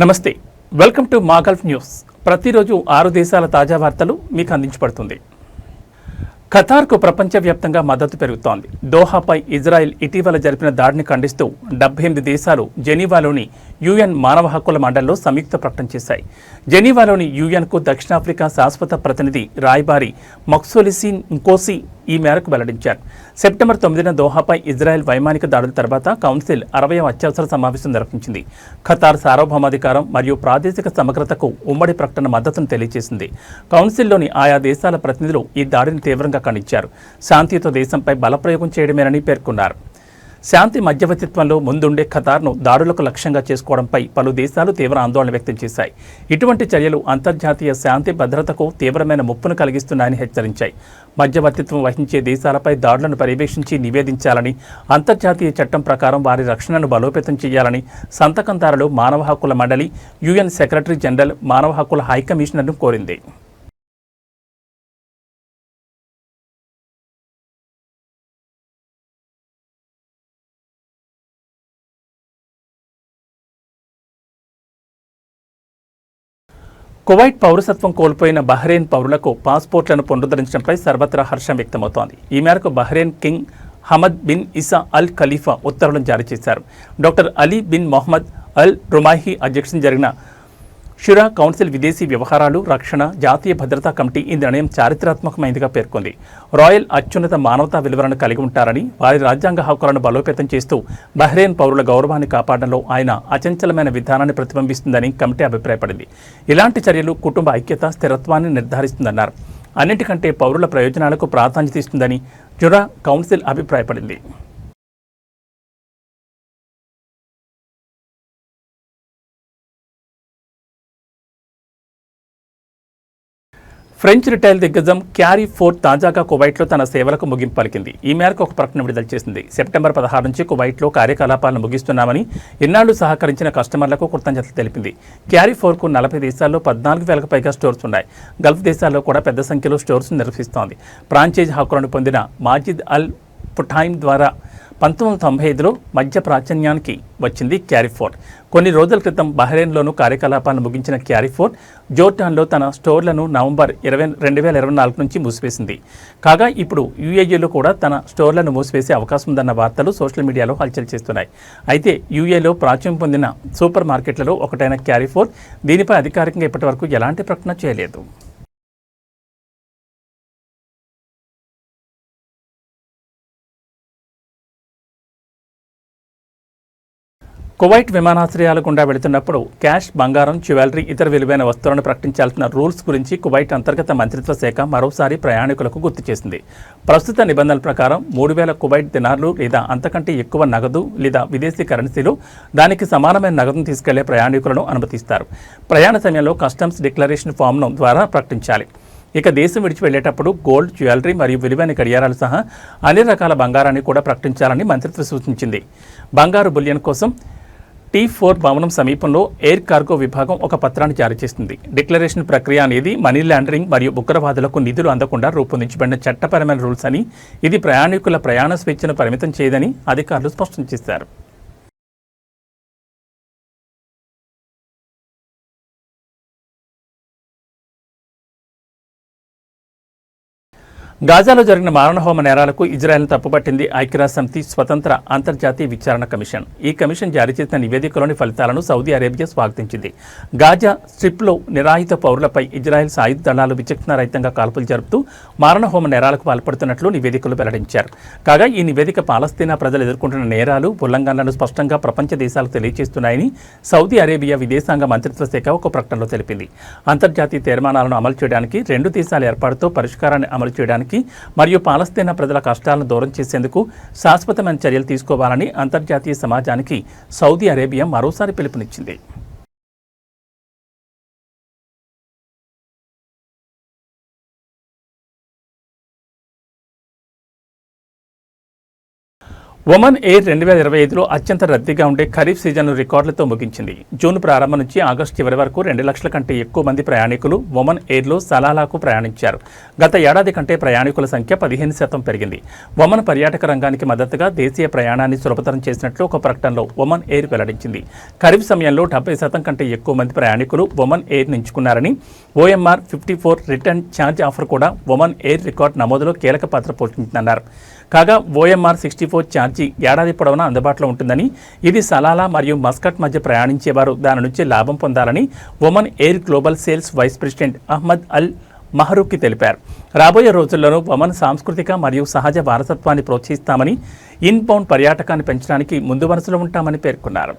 నమస్తే. Welcome to మాగల్ఫ్ news. ప్రతిరోజు ఆరు దేశాల తాజా వార్తలు మీకు అందించబడుతుంది. ఖతార్కు ప్రపంచవ్యాప్తంగా మద్దతు పెరుగుతోంది. దోహాపై ఇజ్రాయెల్ ఇటీవల జరిపిన దాడిని ఖండిస్తూ డెబ్బై ఎనిమిది దేశాలు జెనీవాలోని యుఎన్ మానవ హక్కుల మండలిలో సంయుక్త ప్రకటన చేశాయి. జెనీవాలోని యుఎన్కు దక్షిణాఫ్రికా శాశ్వత ప్రతినిధి రాయబారి మక్సోలిసిన్ ఇంకోసి ఈ మేరకు వెల్లడించారు. సెప్టెంబర్ తొమ్మిదిన దోహాపై ఇజ్రాయెల్ వైమానిక దాడుల తర్వాత కౌన్సిల్ అరవై అత్యవసర సమావేశం నిర్వహించింది. ఖతార్ సార్వభౌమాధికారం మరియు ప్రాదేశిక సమగ్రతకు ఉమ్మడి ప్రకటన మద్దతును తెలియజేసింది. కౌన్సిల్లోని ఆయా దేశాల ప్రతినిధులు ఈ దాడిని తీవ్రంగా ఖండించారు. శాంతియుత దేశంపై బలప్రయోగం చేయడమేనని పేర్కొన్నారు. శాంతి మధ్యవర్తిత్వంలో ముందుండే ఖతార్ను దాడులకు లక్ష్యంగా చేసుకోవడంపై పలు దేశాలు తీవ్ర ఆందోళన వ్యక్తం చేశాయి. ఇటువంటి చర్యలు అంతర్జాతీయ శాంతి భద్రతకు తీవ్రమైన ముప్పును కలిగిస్తున్నాయని హెచ్చరించాయి. మధ్యవర్తిత్వం వహించే దేశాలపై దాడులను పర్యవేక్షించి నివేదించాలని అంతర్జాతీయ చట్టం ప్రకారం వారి రక్షణను బలోపేతం చేయాలని సంతకందారులు మానవ హక్కుల మండలి యుఎన్ సెక్రటరీ జనరల్ మానవ హక్కుల హైకమిషనర్ను కోరింది. కువైట్ పౌరసత్వం కోల్పోయిన బహ్రెయిన్ పౌరులకు పాస్పోర్ట్లను పునరుద్ధరించడంపై సర్వత్రా హర్షం వ్యక్తమవుతోంది. ఈ మేరకు Bahrain king Hamad bin Isa al Khalifa ఉత్తర్వులను జారీ చేశారు. Doctor Ali bin Mohammed al Rumaihi అధ్యక్షతన జరిగిన షురా కౌన్సిల్ విదేశీ వ్యవహారాలు రక్షణ జాతీయ భద్రతా కమిటీ ఈ నిర్ణయం చారిత్రాత్మకమైనదిగా పేర్కొంది. రాయల్ అత్యున్నత మానవతా విలువలను కలిగి ఉంటారని వారి రాజ్యాంగ హక్కులను బలోపేతం చేస్తూ బహ్రెయిన్ పౌరుల గౌరవాన్ని కాపాడడంలో ఆయన అచంచలమైన విధానాన్ని ప్రతిబింబిస్తుందని కమిటీ అభిప్రాయపడింది. ఇలాంటి చర్యలు కుటుంబ ఐక్యత స్థిరత్వాన్ని నిర్ధారిస్తుందన్నారు. అన్నిటికంటే పౌరుల ప్రయోజనాలకు ప్రాధాన్యత ఇస్తుందని జురా కౌన్సిల్ అభిప్రాయపడింది. ఫ్రెంచ్ రిటైల్ దిగ్గజం క్యారీ ఫోర్ తాజాగా కువైట్లో తన సేవలకు ముగింపు పలికింది. ఈ మేరకు ఒక ప్రకటన విడుదల చేసింది. సెప్టెంబర్ పదహారు నుంచి కువైట్లో కార్యకలాపాలను ముగిస్తున్నామని ఇన్నాళ్ళు సహకరించిన కస్టమర్లకు కృతజ్ఞతలు తెలిపింది. క్యారీ ఫోర్కు నలభై దేశాల్లో పద్నాలుగు వేలకు పైగా స్టోర్స్ ఉన్నాయి. గల్ఫ్ దేశాల్లో కూడా పెద్ద సంఖ్యలో స్టోర్స్ నిర్వహిస్తోంది. ఫ్రాంచైజ్ హక్కులను పొందిన మాజిద్ అల్ పుఠాయిం ద్వారా పంతొమ్మిది వందల తొంభై ఐదులో మధ్య ప్రాచుర్యానికి వచ్చింది క్యారీఫోర్ట్ కొన్ని రోజుల క్రితం బహ్రెయిన్లోనూ కార్యకలాపాలను ముగించిన క్యారీఫోర్ట్ జోర్డాన్లో తన స్టోర్లను నవంబర్ ఇరవై రెండు వేల ఇరవై నాలుగు నుంచి మూసివేసింది. కాగా ఇప్పుడు యూఏఈలో కూడా తన స్టోర్లను మూసివేసే అవకాశం ఉందన్న వార్తలు సోషల్ మీడియాలో హల్చల్ చేస్తున్నాయి. అయితే యూఏలో ప్రాచుర్యం పొందిన సూపర్ మార్కెట్లలో ఒకటైన క్యారీఫోర్ట్ దీనిపై అధికారికంగా ఇప్పటివరకు ఎలాంటి ప్రకటన చేయలేదు. కువైట్ విమానాశ్రయాల గుండా వెళుతున్నప్పుడు క్యాష్ బంగారం జ్యువెలరీ ఇతర విలువైన వస్తువులను ప్రకటించాల్సిన రూల్స్ గురించి కువైట్ అంతర్గత మంత్రిత్వ శాఖ మరోసారి ప్రయాణికులకు గుర్తు చేసింది. ప్రస్తుత నిబంధనల ప్రకారం మూడు వేల కువైట్ దినార్లు లేదా అంతకంటే ఎక్కువ నగదు లేదా విదేశీ కరెన్సీలు దానికి సమానమైన నగదును తీసుకెళ్ళే ప్రయాణికులను అనుమతిస్తారు. ప్రయాణ సమయంలో కస్టమ్స్ డిక్లరేషన్ ఫామ్ను ద్వారా ప్రకటించాలి. ఇక దేశం విడిచి వెళ్ళేటప్పుడు గోల్డ్ జ్యువెలరీ మరియు విలువైన గడియారాలు సహా అన్ని రకాల బంగారాన్ని కూడా ప్రకటించాలని మంత్రిత్వ సూచించింది. బంగారు బులియన్ కోసం టీ ఫోర్ భవనం సమీపంలో ఎయిర్ కార్గో విభాగం ఒక పత్రాన్ని జారీ చేస్తుంది. డిక్లరేషన్ ప్రక్రియ అనేది మనీ లాండరింగ్ మరియు ఉగ్రవాదులకు నిధులు అందకుండా రూపొందించబడిన చట్టపరమైన రూల్స్ అని ఇది ప్రయాణికుల ప్రయాణ స్వేచ్ఛను పరిమితం చేయదని అధికారులు స్పష్టం చేశారు. గాజాలో జరిగిన మారణహోమ నేరాలకు ఇజ్రాయెల్ను తప్పుపట్టింది ఐక్యరాజ్యసమితి స్వతంత్ర అంతర్జాతీయ విచారణ కమిషన్. ఈ కమిషన్ జారీ చేసిన నివేదికలోని ఫలితాలను సౌదీ అరేబియా స్వాగతించింది. గాజా స్ట్రిప్లో నిరాయుధ పౌరులపై ఇజ్రాయెల్ సాయుధ దళాలు విచక్షణారహితంగా కాల్పులు జరుపుతూ మారణహోమ నేరాలకు పాల్పడుతున్నట్లు నివేదికలు వెల్లడించారు. కాగా ఈ నివేదిక పాలస్తీనా ప్రజలు ఎదుర్కొంటున్న నేరాలు ఉల్లంఘనలను స్పష్టంగా ప్రపంచ దేశాలు తెలియజేస్తున్నాయని సౌదీ అరేబియా విదేశాంగ మంత్రిత్వ శాఖ ఒక ప్రకటనలో తెలిపింది. అంతర్జాతీయ తీర్మానాలను అమలు చేయడానికి రెండు దేశాల ఏర్పాటుతో పరిష్కారాన్ని అమలు చేయడానికి మరియు పాలస్తీనా ప్రజల కష్టాలను దూరం చేసేందుకు శాశ్వతమైన చర్యలు తీసుకోవాలని అంతర్జాతీయ సమాజానికి సౌదీ అరేబియా మరోసారి పిలుపునిచ్చింది. ఒమన్ ఎయిర్ రెండు వేల ఇరవై ఐదులో అత్యంత రద్దీగా ఉండే ఖరీఫ్ సీజన్ను రికార్డులతో ముగించింది. జూన్ ప్రారంభం నుంచి ఆగస్టు చివరి వరకు రెండు లక్షల కంటే ఎక్కువ మంది ప్రయాణికులు ఒమన్ ఎయిర్లో సలాలాకు ప్రయాణించారు. గత ఏడాది కంటే ప్రయాణికుల సంఖ్య పదిహేను శాతం పెరిగింది. ఒమన్ పర్యాటక రంగానికి మద్దతుగా దేశీయ ప్రయాణాన్ని సులభతరం చేసినట్లు ఒక ప్రకటనలో ఒమన్ ఎయిర్ వెల్లడించింది. ఖరీఫ్ సమయంలో డెబ్బై శాతం కంటే ఎక్కువ మంది ప్రయాణికులు Oman Air ఎంచుకున్నారని OMR fifty four return charge offer కూడా ఒమన్ ఎయిర్ రికార్డ్ నమోదులో కీలక పాత్ర పోషించిందన్నారు. కాగా ఓఎంఆర్ సిక్స్టీ ఫోర్ ఛార్జీ ఏడాది పొడవునా అందుబాటులో ఉంటుందని ఇది సలాలా మరియు మస్కట్ మధ్య ప్రయాణించేవారు దాని నుంచి లాభం పొందాలని Oman Air global sales vice president Ahmed al మహరూక్కి తెలిపారు. రాబోయే రోజుల్లోనూ ఒమన్ సాంస్కృతిక మరియు సహజ వారసత్వాన్ని ప్రోత్సహిస్తామని ఇన్బౌండ్ పర్యాటకాన్ని పెంచడానికి ముందు వరుసలో ఉంటామని పేర్కొన్నారు.